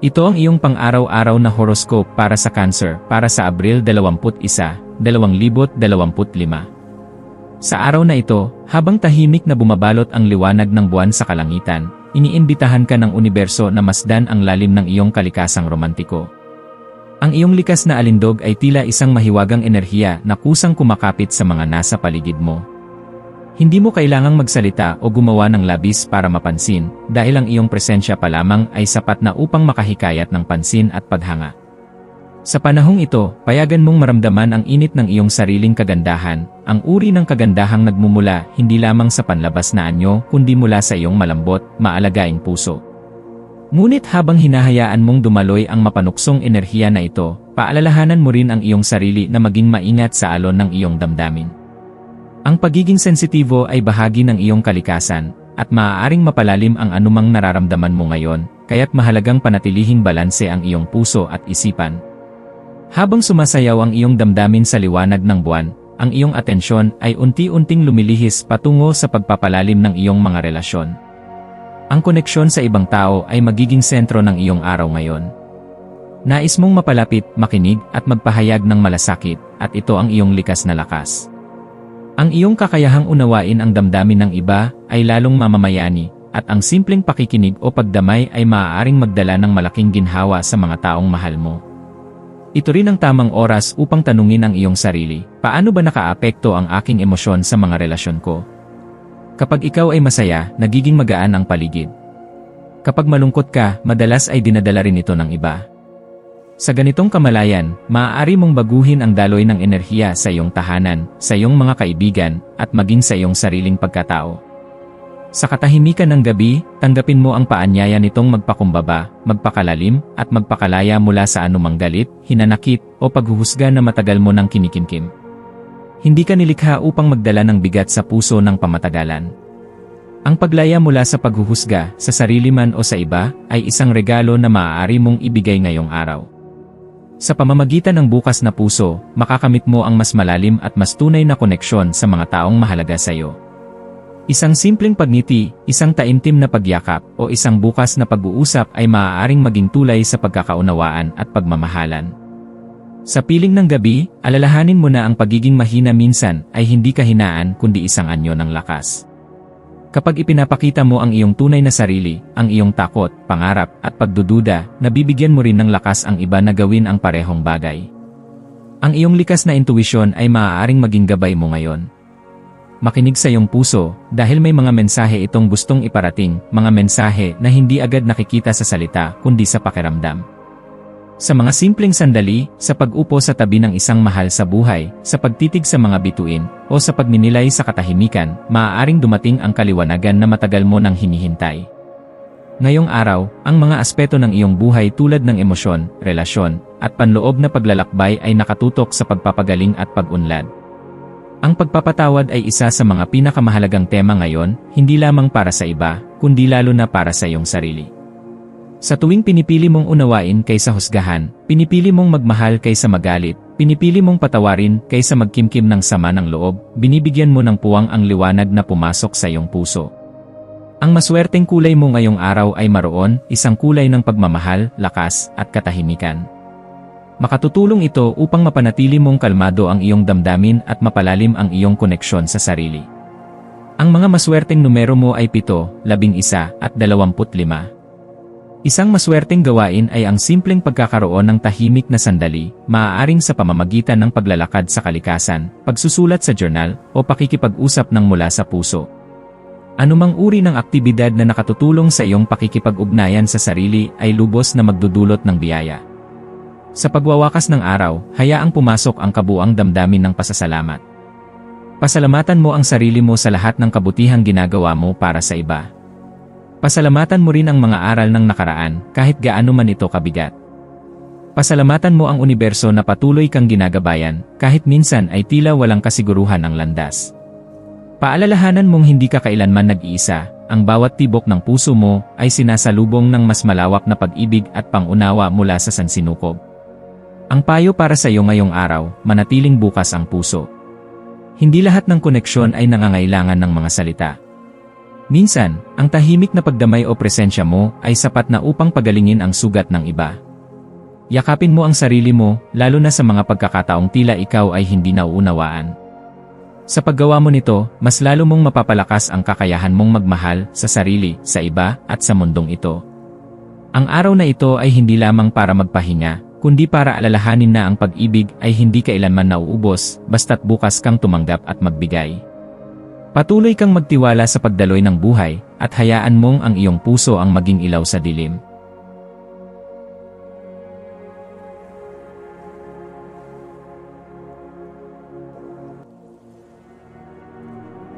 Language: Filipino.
Ito ang iyong pang-araw-araw na horoscope para sa Cancer para sa Abril 21, 2025. Sa araw na ito, habang tahimik na bumabalot ang liwanag ng buwan sa kalangitan, iniimbitahan ka ng universo na masdan ang lalim ng iyong kalikasang romantiko. Ang iyong likas na alindog ay tila isang mahiwagang enerhiya na kusang kumakapit sa mga nasa paligid mo. Hindi mo kailangang magsalita o gumawa ng labis para mapansin, dahil ang iyong presensya pa lamang ay sapat na upang makahikayat ng pansin at paghanga. Sa panahong ito, payagan mong maramdaman ang init ng iyong sariling kagandahan, ang uri ng kagandahang nagmumula hindi lamang sa panlabas na anyo kundi mula sa iyong malambot, maalagaing puso. Ngunit habang hinahayaan mong dumaloy ang mapanuksong enerhiya na ito, paalalahanan mo rin ang iyong sarili na maging maingat sa alon ng iyong damdamin. Ang pagiging sensitibo ay bahagi ng iyong kalikasan, at maaaring mapalalim ang anumang nararamdaman mo ngayon, kaya't mahalagang panatilihing balanse ang iyong puso at isipan. Habang sumasayaw ang iyong damdamin sa liwanag ng buwan, ang iyong atensyon ay unti-unting lumilihis patungo sa pagpapalalim ng iyong mga relasyon. Ang koneksyon sa ibang tao ay magiging sentro ng iyong araw ngayon. Nais mong mapalapit, makinig, at magpahayag ng malasakit, at ito ang iyong likas na lakas. Ang iyong kakayahang unawain ang damdamin ng iba ay lalong mamamayani, at ang simpleng pakikinig o pagdamay ay maaaring magdala ng malaking ginhawa sa mga taong mahal mo. Ito rin ang tamang oras upang tanungin ang iyong sarili, paano ba nakaapekto ang aking emosyon sa mga relasyon ko? Kapag ikaw ay masaya, nagiging magaan ang paligid. Kapag malungkot ka, madalas ay dinadala rin ito ng iba. Sa ganitong kamalayan, maaari mong baguhin ang daloy ng enerhiya sa iyong tahanan, sa iyong mga kaibigan, at maging sa iyong sariling pagkatao. Sa katahimikan ng gabi, tanggapin mo ang paanyaya nitong magpakumbaba, magpakalalim, at magpakalaya mula sa anumang galit, hinanakit, o paghuhusga na matagal mo ng kinikimkim. Hindi ka nilikha upang magdala ng bigat sa puso ng pamatagalan. Ang paglaya mula sa paghuhusga, sa sarili man o sa iba, ay isang regalo na maaari mong ibigay ngayong araw. Sa pamamagitan ng bukas na puso, makakamit mo ang mas malalim at mas tunay na koneksyon sa mga taong mahalaga sa iyo. Isang simpleng pagngiti, isang taimtim na pagyakap, o isang bukas na pag-uusap ay maaaring maging tulay sa pagkakaunawaan at pagmamahalan. Sa piling ng gabi, alalahanin mo na ang pagiging mahina minsan ay hindi kahinaan kundi isang anyo ng lakas. Kapag ipinapakita mo ang iyong tunay na sarili, ang iyong takot, pangarap, at pagdududa, nabibigyan mo rin ng lakas ang iba na gawin ang parehong bagay. Ang iyong likas na intuwisyon ay maaaring maging gabay mo ngayon. Makinig sa iyong puso, dahil may mga mensahe itong gustong iparating, mga mensahe na hindi agad nakikita sa salita kundi sa pakiramdam. Sa mga simpleng sandali, sa pag-upo sa tabi ng isang mahal sa buhay, sa pagtitig sa mga bituin, o sa pagninilay sa katahimikan, maaaring dumating ang kaliwanagan na matagal mo nang hinihintay. Ngayong araw, ang mga aspeto ng iyong buhay tulad ng emosyon, relasyon, at panloob na paglalakbay ay nakatutok sa pagpapagaling at pag-unlad. Ang pagpapatawad ay isa sa mga pinakamahalagang tema ngayon, hindi lamang para sa iba, kundi lalo na para sa iyong sarili. Sa tuwing pinipili mong unawain kaysa husgahan, pinipili mong magmahal kaysa magalit, pinipili mong patawarin kaysa magkimkim ng sama ng loob, binibigyan mo ng puwang ang liwanag na pumasok sa iyong puso. Ang maswerteng kulay mo ngayong araw ay maroon, isang kulay ng pagmamahal, lakas, at katahimikan. Makatutulong ito upang mapanatili mong kalmado ang iyong damdamin at mapalalim ang iyong koneksyon sa sarili. Ang mga maswerteng numero mo ay 7, 11, at 25. Isang maswerteng gawain ay ang simpleng pagkakaroon ng tahimik na sandali, maaaring sa pamamagitan ng paglalakad sa kalikasan, pagsusulat sa journal, o pakikipag-usap ng mula sa puso. Anumang uri ng aktibidad na nakatutulong sa iyong pakikipag-ugnayan sa sarili ay lubos na magdudulot ng biyaya. Sa pagwawakas ng araw, hayaang pumasok ang kabuang damdamin ng pasasalamat. Pasalamatan mo ang sarili mo sa lahat ng kabutihang ginagawa mo para sa iba. Pasalamatan mo rin ang mga aral ng nakaraan kahit gaano man ito kabigat. Pasalamatan mo ang universo na patuloy kang ginagabayan kahit minsan ay tila walang kasiguruhan ang landas. Paalalahanan mong hindi ka kailanman nag-iisa, ang bawat tibok ng puso mo ay sinasalubong ng mas malawak na pag-ibig at pangunawa mula sa sansinukob. Ang payo para sa iyo ngayong araw, manatiling bukas ang puso. Hindi lahat ng koneksyon ay nangangailangan ng mga salita. Minsan, ang tahimik na pagdamay o presensya mo ay sapat na upang pagalingin ang sugat ng iba. Yakapin mo ang sarili mo, lalo na sa mga pagkakataong tila ikaw ay hindi nauunawaan. Sa paggawa mo nito, mas lalo mong mapapalakas ang kakayahan mong magmahal sa sarili, sa iba, at sa mundong ito. Ang araw na ito ay hindi lamang para magpahinga, kundi para alalahanin na ang pag-ibig ay hindi kailanman nauubos, basta't bukas kang tumanggap at magbigay. Patuloy kang magtiwala sa pagdaloy ng buhay, at hayaan mong ang iyong puso ang maging ilaw sa dilim.